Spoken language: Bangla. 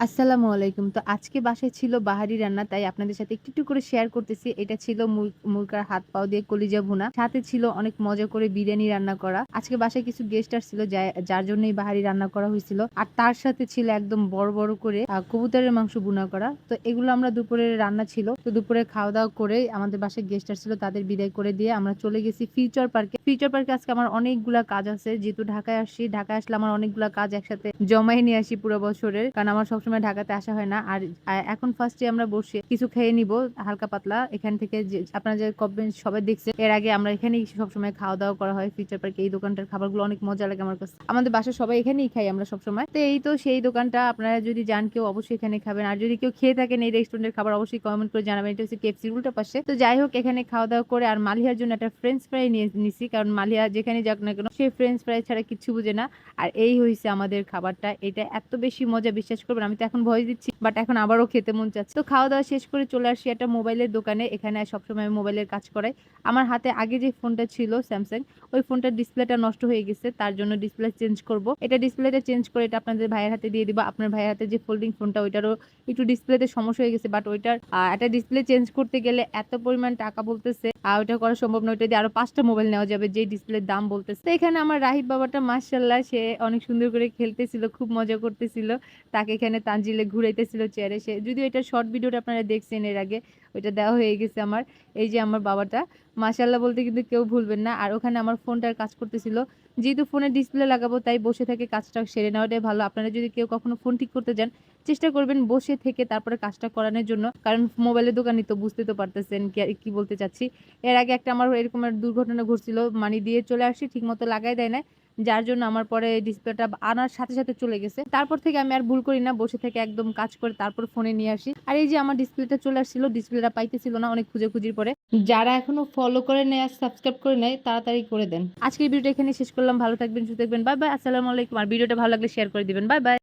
আসসালামু আলাইকুম। তো আজকে বাসায় ছিল বাহারি রান্না তাই আপনাদের সাথে একটু, একটু করে শেয়ার করতেছি। এটা ছিল মুর মুরগার হাত পাও দিয়ে কলিজা ভুনা। সাথে ছিল অনেক মজা করে বিরিয়ানি রান্না করা। আজকে বাসায় কিছু গেস্ট আসছিল যার জন্যই বাহারি রান্না করা হয়েছিল। আর তার সাথে ছিল একদম বড়, বড় করে কবুতরের মাংস ভুনা করা। তো এগুলো আমরা দুপুরের রান্না ছিল। তো দুপুরে খাওয়া-দাওয়া করে আমাদের বাসায় গেস্ট আসছিল তাদের বিদায় করে দিয়ে আমরা চলে গেছি ফিউচার পার্কে। ফিউচার পার্কে আজকে আমার অনেকগুলা কাজ আছে। যেহেতু ঢাকায় আসছি, ঢাকায় আসলে আমার অনেকগুলা কাজ একসাথে জমায়ে নিয়ে আসি পুরো বছরের। কারণ আমার সবসময় ঢাকাতে আসা হয় না। আর এখন ফার্স্টে আমরা বসে কিছু খেয়ে নিব, হালকা পাতলা। এখান থেকে যে, আপনারা যে কবেন সবাই দেখছে, এর আগে আমরা এখানেই সবসময় খাওয়া-দাওয়া করা হয় ফিউচার পার্কে। এই দোকানটার খাবারগুলো অনেক মজা লাগে আমার কাছে। আমাদের বাসায় সবাই এখানেই খাই আমরা সবসময়। তো এই তো সেই দোকানটা, আপনারা যদি যান, কেউ অবশ্যই এখানে খাবেন। আর যদি কেউ খেয়ে থাকেন এই রেস্টুরেন্টের খাবার, অবশ্যই কমেন্ট করে জানাবেন। এটা হচ্ছে কেএফসির উল্টা পাশে। তো যাই হোক, এখানে খাওয়া-দাওয়া করে, আর মালিহার জন্য একটা ফ্রেঞ্চ ফ্রাই নিয়ে নিছি। কারণ মালিয়া যেখানেই যাক না কেন, সে ফ্রেঞ্চ ফ্রাই ছাড়া কিছু বুঝে না। আর এই হয়েছে আমাদের খাবারটা। এটা এত বেশি মজা, বিশ্বাস করবেন, আমি তো এখন ভয় দিচ্ছি। বাট এখন আবারও খেতে মন চাচ্ছে। তো খাওয়া-দাওয়া শেষ করে চলে আসি একটা মোবাইলের দোকানে। এখানে সবসময় মোবাইলের কাজ করাই। আমার হাতে আগে যে ফোনটা ছিল স্যামসাং ওই ফোনটার ডিসপ্লেটা নষ্ট হয়ে গেছে। তার জন্য ডিসপ্লে চেঞ্জ করব। এটা ডিসপ্লেটা চেঞ্জ করে এটা আপনাদের ভাইয়ের হাতে দিয়ে দিব। আপনার ভাইয়ের হাতে যে ফোল্ডিং ফোনটা ওইটারও একটু ডিসপ্লেতে সমস্যা হয়ে গেছে। বাট ওইটার একটা ডিসপ্লে চেঞ্জ করতে গেলে এত পরিমাণ টাকা বলতেছে। আর ওইটা করা সম্ভব না। ওইটা দিয়ে আরও পাঁচটা মোবাইল নেওয়া যাবে যেই ডিসপ্লের দাম বলতেছে। এখানে আমার রাহিব বাবাটা মাশাআল্লাহ সে অনেক সুন্দর করে খেলতেছিল, খুব মজা করতেছিল। তাকে এখানে তানজিলে ঘুরাইতেছিল চেয়ারে সে। যদিও এটার শর্ট ভিডিওটা আপনারা দেখছেন এর আগে। ওইটা দেওয়া হয়ে গেছে আমার। এই যে আমার বাবাটা। মাশাআল্লাহ বলতে কিন্তু কেউ ভুলবেন না। আর ওখানে আমার ফোনটার কাজ করতেছিল। যেহেতু ফোনের ডিসপ্লে লাগাবো তাই বসে থেকে কাজটা সেরে নেওয়াটাই ভালো। আপনারা যদি কেউ কখনো ফোন ঠিক করতে যান চেষ্টা করবেন বসে থেকে তারপরে কাজটা করানোর জন্য। কারণ মোবাইলের দোকানই তো বুঝতে তো পারতেছেন কি, বলতে চাচ্ছি। এর আগে একটা আমার এরকম দুর্ঘটনা ঘটছিল। মানি দিয়ে চলে আসছি ঠিকমতো লাগাই দেয় নাই। যার জন্য আমার পরে ডিসপ্লেটা আনার সাথে, সাথে চলে গেছে। তারপর থেকে আমি আর ভুল করি না। বসে থেকে একদম কাজ করে তারপর ফোনে নিয়ে আসি। আর এই যে আমার ডিসপ্লেটা চলে আসছিল। ডিসপ্লেটা পাইতেছিল না অনেক খুঁজে-খুঁজির পরে। যারা এখনও ফলো করে নেয় আর সাবস্ক্রাইব করে নেয় তাড়াতাড়ি করে দেন। আজকের ভিডিওটা এখানে শেষ করলাম। ভালো থাকবেন, সুস্থ থাকবেন। Bye, bye. আসসালামু আলাইকুম। আর ভিডিওটা ভালো লাগলে শেয়ার করে দিবেন। Bye, bye.